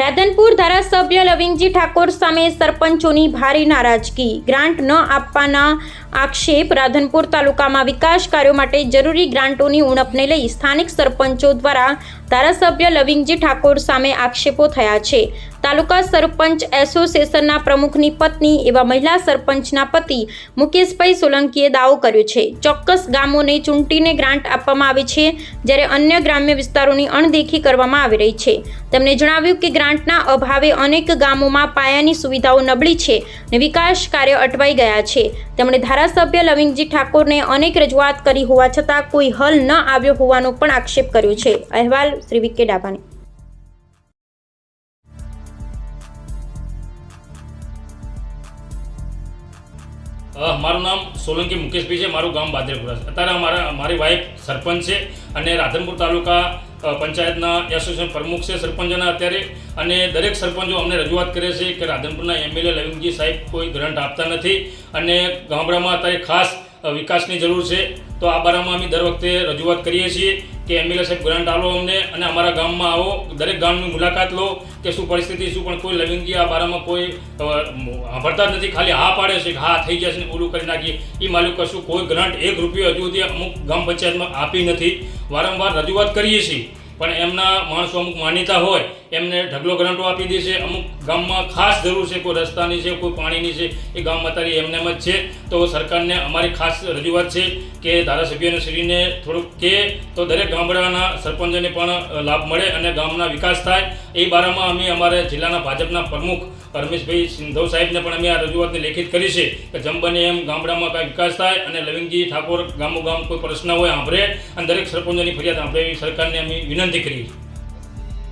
રાધનપુર ધારાસભ્ય લવિંગજી ઠાકોર સામે સરપંચોની ભારે નારાજગી. ગ્રાન્ટ ન આપવાના આક્ષેપ રાધનપુર તાલુકામાં વિકાસ કાર્યો માટે જરૂરી ગ્રાન્ટોની ઉણપને લઈ સ્થાનિક સરપંચો દ્વારા ધારાસભ્ય લવિંગજી ઠાકોર સામે આક્ષેપો થયા છે. તાલુકા સરપંચ એસોસિએશનના પ્રમુખની પત્ની એવા મહિલા સરપંચના પતિ મુકેશભાઈ સોલંકીએ દાવો કર્યો છે. ચોક્કસ ગામોને ચૂંટીને ગ્રાન્ટ આપવામાં આવે છે, જ્યારે અન્ય ગ્રામ્ય વિસ્તારોની અણદેખી કરવામાં આવી રહી છે. તેમણે જણાવ્યું કે ગ્રાન્ટના અભાવે અનેક ગામોમાં પાયાની સુવિધાઓ નબળી છે અને વિકાસ કાર્ય અટવાઈ ગયા છે. તેમણે ધારાસભ્ય લવિંગજી ઠાકોરને અનેક રજૂઆત કરી હોવા છતાં કોઈ હલ ન આવ્યો હોવાનો પણ આક્ષેપ કર્યો છે. અહેવાલ શ્રી વિકે ડાભાણી. મારું નામ સોલંકી મુકેશભાઈ છે. મારું ગામ બાદરપુરા છે. અત્યારે અમારા, મારી વાઈફ સરપંચ છે અને રાધનપુર તાલુકા પંચાયતના એસોસિએશન પ્રમુખ છે સરપંચના અત્યારે. અને દરેક સરપંચો અમને રજૂઆત કરે છે કે રાધનપુરના એમએલએ લવિંગજી સાહેબ કોઈ ગ્રંટ આપતા નથી. અને ગામડામાં અત્યારે ખાસ વિકાસની જરૂર છે. તો આ બારામાં અમે દર વખતે રજૂઆત કરીએ છીએ કે એમએલએ સાહેબ ગ્રાન્ટ આલો અમને અને અમારા ગામમાં આવો. દરેક ગામની મુલાકાત લો કે શું પરિસ્થિતિ શું, પણ કોઈ લવિંગજી આ બારામાં કોઈ સાંભળતા જ નથી. ખાલી હા પાડે છે કે હા થઈ જશે ને ઓલું કરી નાખીએ. એ માલિક કશું કોઈ ગ્રાન્ટ એક રૂપિયો હજુ સુધી અમુક ગામ પંચાયતમાં આપી નથી. વારંવાર રજૂઆત કરીએ છીએ. પણ એમના માણસો અમુક માન્યતા હોય એમને ઢગલો ગ્રાન્ટો આપી દે છે. અમુક ગામમાં ખાસ જરૂર છે, કોઈ રસ્તાની છે, કોઈ પાણીની છે, એ ગામમાં અત્યારે એમને એમ જ છે. તો સરકારને અમારી ખાસ રજૂઆત છે કે ધારાસભ્યને શ્રીને થોડુંક કે તો દરેક ગામડાના સરપંચોને પણ લાભ મળે અને ગામના વિકાસ થાય. એ બારામાં અમે અમારા જિલ્લાના ભાજપના પ્રમુખ પરમેશભાઈ સિંધવ સાહેબને પણ અમે આ રજૂઆતને લેખિત કરી છે કે જેમ બને એમ ગામડામાં કાંઈ વિકાસ થાય અને લવિંગજી ઠાકોર ગામો ગામ કોઈ પ્રશ્ન હોય, સાંભળે અને દરેક સરપંચોની ફરિયાદ સાંભળે એવી સરકારને અમે વિનંતી કરીએ છીએ.